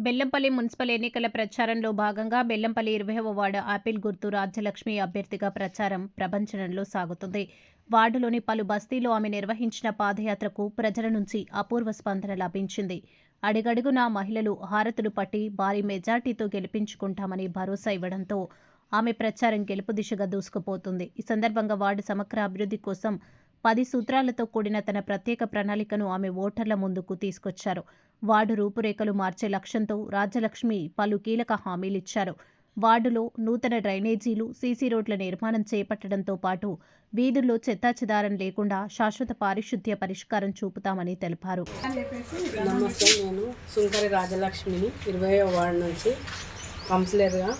Bellampalli municipal ఎన్నికల ప్రచారంలో భాగంగా బెల్లంపల్లి ఇరవైవ వార్డు ఆపిల్ గుర్తు రాజ్యలక్ష్మి అభ్యర్థిగా ప్రచారం ప్రపంచంలో సాగుతుంది. వార్డులోని పలు బస్తీలో ఆమె నిర్వహించిన పాదయాత్రకు ప్రజల నుంచి అపూర్వ స్పందన లభించింది. అడిగడుగునా మహిళలు హారతులు పట్టి భారీ మెజార్టీతో గెలిపించుకుంటామని భరోసా ఇవ్వడంతో ఆమె ప్రచారం గెలుపు దిశగా దూసుకుపోతుంది. ఈ సందర్భంగా వార్డు సమగ్ర అభివృద్ధి కోసం పది సూత్రాలతో కూడిన తన ప్రత్యేక ప్రణాళికను ఆమె ఓటర్ల ముందుకు తీసుకొచ్చారు. వార్డు రూపురేఖలు మార్చే లక్ష్యంతో రాజ్యలక్ష్మి పలు కీలక హామీలిచ్చారు. వార్డులో నూతన డ్రైనేజీలు సీసీ రోడ్ల నిర్మాణం చేపట్టడంతో పాటు వీధుల్లో చెత్తాచెదారం లేకుండా శాశ్వత పారిశుద్ధ్య పరిష్కారం చూపుతామని తెలిపారు. నమస్తే నేను సుంకరి రాజలక్ష్మిని ఇరవై వార్డు నుంచి కౌన్సిలర్గా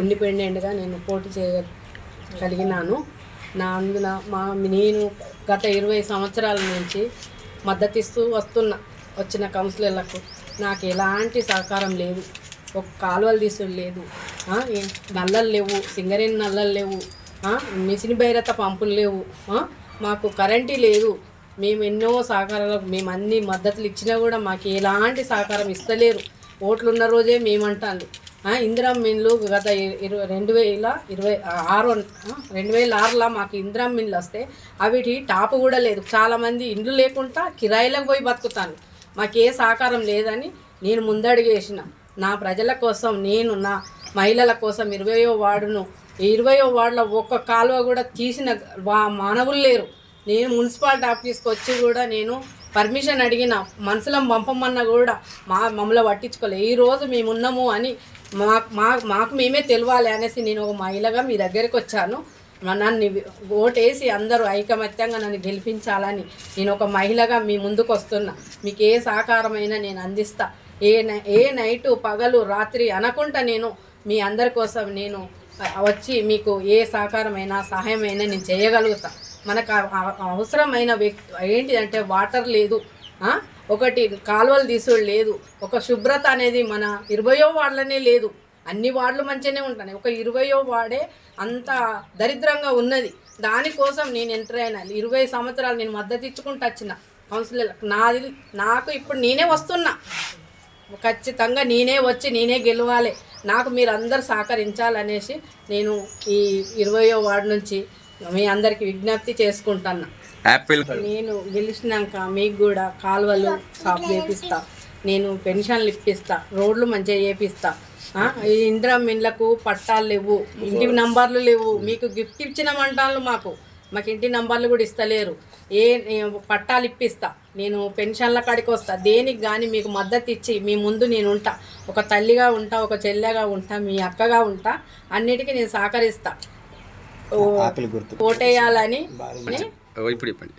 ఇండిపెండెంట్గా నేను పోటీ చేయగలిగినాను. నా అందున మా నేను గత ఇరవై సంవత్సరాల నుంచి మద్దతిస్తూ వస్తున్నా వచ్చిన కౌన్సిలర్లకు నాకు ఎలాంటి సహకారం లేదు. ఒక కాలువలు తీసుడు లేదు. నల్లలు లేవు సింగరేణి నల్లలు లేవు మిషన్ భైరత పంపులు లేవు మాకు కరెంటు లేదు. మేము ఎన్నో సహకారాలకు మేము అన్ని మద్దతులు ఇచ్చినా కూడా మాకు ఎలాంటి సహకారం ఇస్తలేరు. ఓట్లు ఉన్న రోజే మేమంటాను ఇందిరా మిన్లు గత ఇరవై రెండు వేల ఇరవై ఆరు రెండు వేల ఆరులో మాకు ఇందిరా మిన్లు వస్తే అవిటి టాప్ కూడా లేదు. చాలామంది ఇండ్లు లేకుండా కిరాయిలకు పోయి బతుకుతాను మాకు ఏ సహకారం లేదని నేను ముందడుగేసిన. నా ప్రజల కోసం నేను నా మహిళల కోసం ఇరవయో వార్డును ఇరవయో వార్డులో ఒక్క కాలువ కూడా తీసిన మానవులు లేరు. నేను మున్సిపాలిటీ ఆఫీస్కి వచ్చి కూడా నేను పర్మిషన్ అడిగిన మనసులం పంపమన్నా కూడా మా మమ్మల్ని పట్టించుకోలే. ఈ రోజు మేము ఉన్నాము అని మా మా మాకు మేమే తెలియాలి అనేసి నేను ఒక మహిళగా మీ దగ్గరికి వచ్చాను. నన్ను ఓటేసి అందరూ ఐకమత్యంగా నన్ను గెలిపించాలని నేను ఒక మహిళగా మీ ముందుకు వస్తున్నా. మీకు ఏ సహకారమైనా నేను అందిస్తా. ఏ ఏ నైటు పగలు రాత్రి అనకుండా నేను మీ అందరి కోసం నేను వచ్చి మీకు ఏ సహకారమైనా సహాయమైనా నేను చేయగలుగుతా. మనకు అవసరమైన వ్యక్తి ఏంటిదంటే వాటర్ లేదు. ఒకటి కాలువలు తీసుడు లేదు. ఒక శుభ్రత అనేది మన ఇరవయో వార్డులనే లేదు. అన్ని వార్డులు మంచిగానే ఉంటాయి ఒక ఇరవయో వార్డే అంత దరిద్రంగా ఉన్నది. దానికోసం నేను ఎంటర్ అయినా. ఇరవై సంవత్సరాలు నేను మద్దతు ఇచ్చుకుంటూ వచ్చిన కౌన్సిలర్. నాది నాకు ఇప్పుడు నేనే వస్తున్నా. ఖచ్చితంగా నేనే వచ్చి నేనే గెలవాలి. నాకు మీరు అందరు సహకరించాలనేసి నేను ఈ ఇరవయో వార్డు నుంచి మీ అందరికి విజ్ఞప్తి చేసుకుంటున్నా. యాపిల్ నేను గెలిచినాక మీకు కూడా కాలువలు సాఫ్ చేపిస్తా. నేను పెన్షన్లు ఇప్పిస్తా. రోడ్లు మంచిగా చేపిస్తా. ఈ ఇందిరా మిన్లకు పట్టాలు లేవు. ఇంటి నంబర్లు లేవు. మీకు గిఫ్ట్ ఇచ్చినామంటాను మాకు. మాకు ఇంటి నంబర్లు కూడా ఇస్తలేరు. ఏ పట్టాలు ఇప్పిస్తా. నేను పెన్షన్ల కాడికి వస్తా. దేనికి కానీ మీకు మద్దతు ఇచ్చి మీ ముందు నేను ఉంటా. ఒక తల్లిగా ఉంటా ఒక చెల్లెగా ఉంటా మీ అక్కగా ఉంటా. అన్నిటికీ నేను సహకరిస్తా. ఓ- ఓటేయాలని ఇప్పుడు చెప్పండి.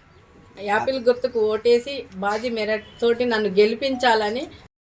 యాపిల్ గుర్తుకు ఓటేసి బాజీ మెరట్ తోటి నన్ను గెలిపించాలని